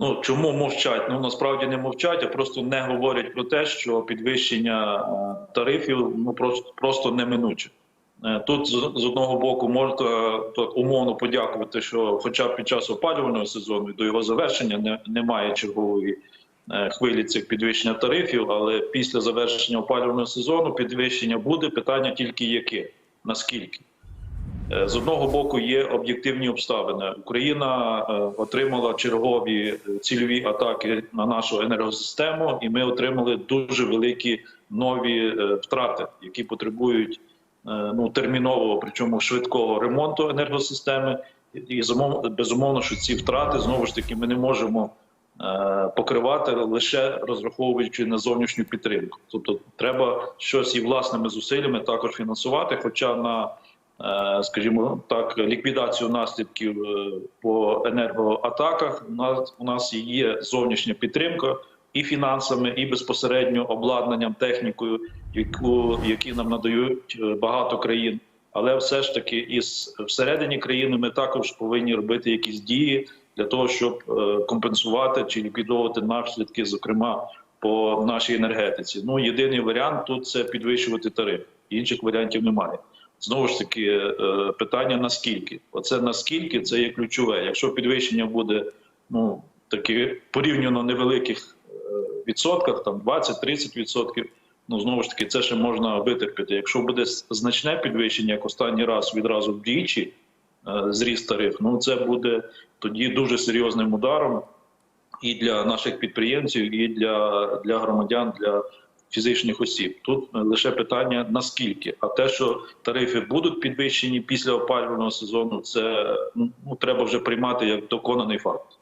Ну чому мовчать? Ну насправді не мовчать, а просто не говорять про те, що підвищення е, тарифів ну просто просто неминуче. Е, Тут з одного боку можна так умовно подякувати, що, хоча б під час опалювального сезону до його завершення не, немає чергової е, хвилі цих підвищення тарифів, але після завершення опалювального сезону підвищення буде. Питання тільки яке, наскільки. Е, З одного боку є об'єктивні обставини. Україна е, отримала чергові е, цільові атаки на нашу енергосистему, і ми отримали дуже великі нові втрати, які потребують ну термінового, причому швидкого ремонту енергосистеми. І безумовно, що ці втрати знову ж таки ми не можемо покривати лише розраховуючи на зовнішню підтримку. Тобто, треба щось і власними зусиллями також фінансувати, хоча на скажімо так, ліквідацію наслідків е, по енергоатаках. У нас у нас є зовнішня підтримка і фінансами, і безпосередньо обладнанням, технікою, яку які нам надають е, багато країн. Але все ж таки, із всередині країни ми також повинні робити якісь дії для того, щоб е, компенсувати чи ліквідовувати наслідки, зокрема по нашій енергетиці. Ну єдиний варіант тут це підвищувати тариф. Інших варіантів немає. Знову ж таки, е, питання наскільки? Оце наскільки це є ключове. Якщо підвищення буде ну таки порівняно невеликих е, відсотках, там 20-30 відсотків. Ну знову ж таки, це ще можна витерпіти. Якщо буде значне підвищення, як останній раз відразу вдвічі е, зріст тариф, ну це буде тоді дуже серйозним ударом і для наших підприємців, і для, для громадян, для фізичних осіб. Тут е, лише питання наскільки. А те, що тарифи будуть підвищені після опалювального сезону, це ну треба вже приймати як доконаний факт.